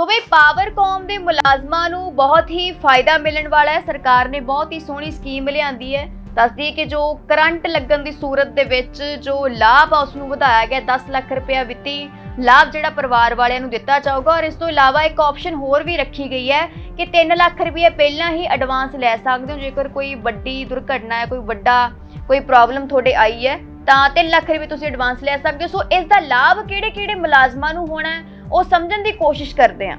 ਸੋ Powercom ਦੇ ਮੁਲਾਜ਼ਮਾਂ ਨੂੰ ਬਹੁਤ ਹੀ ਫਾਇਦਾ ਮਿਲਣ ਵਾਲਾ ਹੈ। ਸਰਕਾਰ ਨੇ ਬਹੁਤ ਹੀ ਸੋਹਣੀ ਸਕੀਮ ਲਿਆਂਦੀ ਹੈ। ਦੱਸਦੀ ਕਿ ਜੋ ਕਰੰਟ ਲੱਗਣ ਦੀ ਸੂਰਤ ਦੇ ਵਿੱਚ ਜੋ ਲਾਭ ਆ ਉਸ ਨੂੰ ਵਧਾਇਆ ਗਿਆ। 10 ਲੱਖ ਰੁਪਇਆ ਵਿੱਤੀ ਲਾਭ ਜਿਹੜਾ ਪਰਿਵਾਰ ਵਾਲਿਆਂ ਨੂੰ ਦਿੱਤਾ ਜਾਊਗਾ। ਔਰ ਇਸ ਤੋਂ ਇਲਾਵਾ ਇੱਕ ਆਪਸ਼ਨ ਹੋਰ ਵੀ ਰੱਖੀ ਗਈ ਹੈ ਕਿ 3 ਲੱਖ ਰੁਪਏ ਪਹਿਲਾਂ ਹੀ ਐਡਵਾਂਸ ਲੈ ਸਕਦੇ ਹੋ। ਜੇਕਰ ਕੋਈ ਵੱਡੀ ਦੁਰਘਟਨਾ ਹੈ ਕੋਈ ਵੱਡਾ ਕੋਈ ਪ੍ਰੋਬਲਮ ਤੁਹਾਡੇ ਆਈ ਹੈ, ਤਾਂ 3 ਲੱਖ ਰੁਪਏ ਤੁਸੀਂ ਐਡਵਾਂਸ ਲੈ ਸਕਦੇ ਹੋ। ਸੋ ਇਸ ਦਾ ਲਾਭ ਕਿਹੜੇ-ਕਿਹੜੇ ਮੁਲਾਜ਼ਮਾਂ ਨੂੰ ਹੋਣਾ ਹੈ? ਉਹ ਸਮਝਣ ਦੀ ਕੋਸ਼ਿਸ਼ ਕਰਦੇ ਹਾਂ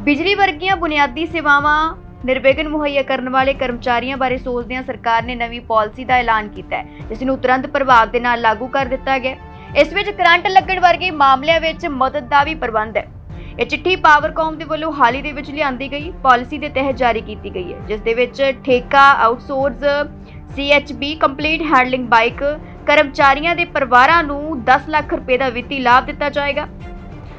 ਬਿਜਲੀ ਵਰਗੀਆਂ ਬੁਨਿਆਦੀ ਸੇਵਾਵਾਂ ਨਿਰਵਿਘਨ ਮੁਹੱਈਆ ਕਰਨ ਵਾਲੇ ਕਰਮਚਾਰੀਆਂ ਬਾਰੇ ਸੋਚਦਿਆਂ ਸਰਕਾਰ ਨੇ ਨਵੀਂ ਪਾਲਿਸੀ ਦਾ ਐਲਾਨ ਕੀਤਾ ਹੈ, ਜਿਸ ਨੂੰ ਤੁਰੰਤ ਪ੍ਰਭਾਵ ਦੇ ਨਾਲ ਲਾਗੂ ਕਰ ਦਿੱਤਾ ਗਿਆ ਇਸ ਵਿੱਚ ਕਰੰਟ ਲੱਗਣ ਵਰਗੇ ਮਾਮਲਿਆਂ ਵਿੱਚ ਮਦਦ ਦਾ ਵੀ ਪ੍ਰਬੰਧ ਹੈ। ਇਹ ਚਿੱਠੀ ਪਾਵਰਕੌਮ ਦੇ ਵੱਲੋਂ ਹਾਲ ਹੀ ਦੇ ਵਿੱਚ ਲਿਆਂਦੀ ਗਈ ਪਾਲਿਸੀ ਦੇ ਤਹਿਤ ਜਾਰੀ ਕੀਤੀ ਗਈ ਹੈ, ਜਿਸ ਦੇ ਵਿੱਚ ਠੇਕਾ, outsource CHB complete handling bike, ਕਰਮਚਾਰੀਆਂ ਦੇ ਪਰਿਵਾਰਾਂ ਨੂੰ 10 ਲੱਖ ਰੁਪਏ ਦਾ ਵਿੱਤੀ ਲਾਭ ਦਿੱਤਾ ਜਾਏਗਾ।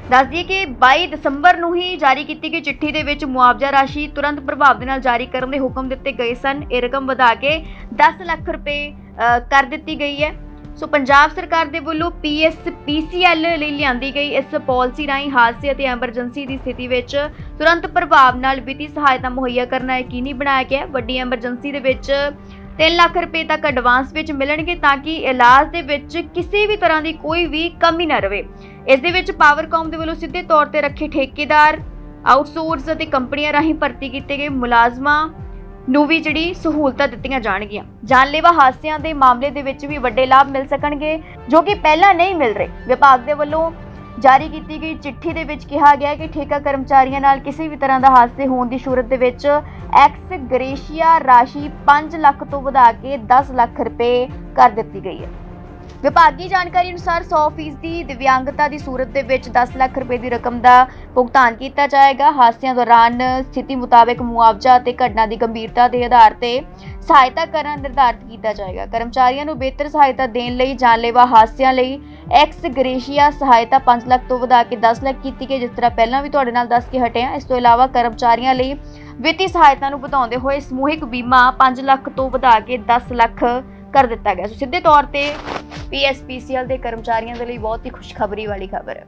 ਦੱਸ ਦਈਏ ਕਿ 22 ਦਸੰਬਰ ਨੂੰ ਹੀ ਜਾਰੀ ਕੀਤੀ ਗਈ ਚਿੱਠੀ ਦੇ ਵਿੱਚ ਮੁਆਵਜ਼ਾ ਰਾਸ਼ੀ ਤੁਰੰਤ ਪ੍ਰਭਾਵ ਦੇ ਨਾਲ ਜਾਰੀ ਕਰਨ ਦੇ ਹੁਕਮ ਦਿੱਤੇ ਗਏ ਸਨ। ਇਹ ਰਕਮ ਵਧਾ ਕੇ 10 ਲੱਖ ਰੁਪਏ ਕਰ ਦਿੱਤੀ ਗਈ ਹੈ। ਸੋ ਪੰਜਾਬ ਸਰਕਾਰ ਦੇ ਵੱਲੋਂ ਪੀਐਸਪੀਸੀਐਲ ਲਈ ਲਿਆਂਦੀ ਗਈ ਇਸ ਪਾਲਿਸੀ ਰਾਹੀਂ ਹਾਦਸੇ ਅਤੇ ਐਮਰਜੈਂਸੀ ਦੀ ਸਥਿਤੀ ਵਿੱਚ ਤੁਰੰਤ ਪ੍ਰਭਾਵ ਨਾਲ ਵਿੱਤੀ ਸਹਾਇਤਾ ਮੁਹੱਈਆ ਕਰਨਾ ਯਕੀਨੀ ਬਣਾਇਆ ਗਿਆ ਵੱਡੀ ਐਮਰਜੈਂਸੀ ਦੇ ਵਿੱਚ 3 ਲੱਖ ਰੁਪਏ ਤੱਕ ਐਡਵਾਂਸ ਵਿੱਚ ਮਿਲਣਗੇ ਤਾਂ ਕਿ ਇਲਾਜ ਦੇ ਵਿੱਚ ਕਿਸੇ ਵੀ ਤਰ੍ਹਾਂ ਦੀ ਕੋਈ ਵੀ ਕਮੀ ਨਾ ਰਵੇ। ਇਸ ਦੇ ਵਿੱਚ ਪਾਵਰਕੌਮ ਦੇ ਵੱਲੋਂ ਸਿੱਧੇ ਤੌਰ ਤੇ ਰੱਖੇ ਠੇਕੇਦਾਰ ਆਊਟਸੋਰਸ ਅਤੇ ਕੰਪਨੀਆਂ ਰਾਹੀਂ ਭਰਤੀ ਕੀਤੇ ਗਏ ਮੁਲਾਜ਼ਮਾਂ ਨੂੰ ਵੀ ਜਿਹੜੀ ਸਹੂਲਤਾਂ ਦਿੱਤੀਆਂ ਜਾਣਗੀਆਂ। ਜਾਨਲੇਵਾ ਹਾਦਸਿਆਂ ਦੇ ਮਾਮਲੇ ਦੇ ਵਿੱਚ ਵੀ ਵੱਡੇ ਲਾਭ ਮਿਲ ਸਕਣਗੇ, ਜੋ ਕਿ ਪਹਿਲਾਂ ਨਹੀਂ ਮਿਲ ਰਹੇ। ਵਿਭਾਗ ਦੇ ਵੱਲੋਂ ਜਾਰੀ ਕੀਤੀ ਗਈ ਚਿੱਠੀ ਦੇ ਵਿੱਚ ਕਿਹਾ ਗਿਆ ਕਿ ਠੇਕਾ ਕਰਮਚਾਰੀਆਂ ਨਾਲ ਕਿਸੇ ਵੀ ਤਰ੍ਹਾਂ ਦਾ ਹਾਦਸੇ ਹੋਣ ਦੀ ਸੂਰਤ ਦੇ ਵਿੱਚ ਐਕਸ ਗ੍ਰੇਸ਼ੀਆ ਰਾਸ਼ੀ 5 ਲੱਖ ਤੋਂ ਵਧਾ ਕੇ 10 ਲੱਖ ਰੁਪਏ ਕਰ ਦਿੱਤੀ ਗਈ ਹੈ। ਵਿਭਾਗੀ ਜਾਣਕਾਰੀ ਅਨੁਸਾਰ 100% ਦੀ ਦਿਵਿਆਂਗਤਾ ਦੀ ਸੂਰਤ ਦੇ ਵਿੱਚ 10 ਲੱਖ ਰੁਪਏ ਦੀ ਰਕਮ ਦਾ ਭੁਗਤਾਨ ਕੀਤਾ ਜਾਏਗਾ। ਹਾਦਸਿਆਂ ਦੌਰਾਨ ਸਥਿਤੀ ਮੁਤਾਬਕ ਮੁਆਵਜ਼ਾ ਅਤੇ ਘਟਨਾ ਦੀ ਗੰਭੀਰਤਾ ਦੇ ਆਧਾਰ ਤੇ ਸਹਾਇਤਾ ਕਰਨਾ ਨਿਰਧਾਰਿਤ ਕੀਤਾ ਜਾਏਗਾ। ਕਰਮਚਾਰੀਆਂ ਨੂੰ ਬਿਹਤਰ ਸਹਾਇਤਾ ਦੇਣ ਲਈ ਜਾਨਲੇਵਾ ਹਾਦਸਿਆਂ ਲਈ ਐਕਸ ਗ੍ਰੇਸ਼ੀਆ ਸਹਾਇਤਾ 5 ਲੱਖ ਤੋਂ ਵਧਾ ਕੇ 10 ਲੱਖ ਕੀਤੀ ਗਈ, ਜਿਸ ਤਰ੍ਹਾਂ ਪਹਿਲਾਂ ਵੀ ਤੁਹਾਡੇ ਨਾਲ ਦੱਸ ਕੇ ਹਟਿਆ ਇਸ ਤੋਂ ਇਲਾਵਾ ਕਰਮਚਾਰੀਆਂ ਲਈ ਵਿੱਤੀ ਸਹਾਇਤਾ ਨੂੰ ਵਧਾਉਂਦੇ ਹੋਏ ਸਮੂਹਿਕ ਬੀਮਾ 5 ਲੱਖ ਤੋਂ ਵਧਾ ਕੇ 10 ਲੱਖ ਕਰ ਦਿੱਤਾ ਗਿਆ। ਸੋ ਸਿੱਧੇ ਤੌਰ ਤੇ ਪੀਐਸਪੀਸੀਐਲ ਦੇ ਕਰਮਚਾਰੀਆਂ ਦੇ ਲਈ ਬਹੁਤ ਹੀ ਖੁਸ਼ਖਬਰੀ ਵਾਲੀ ਖਬਰ ਹੈ।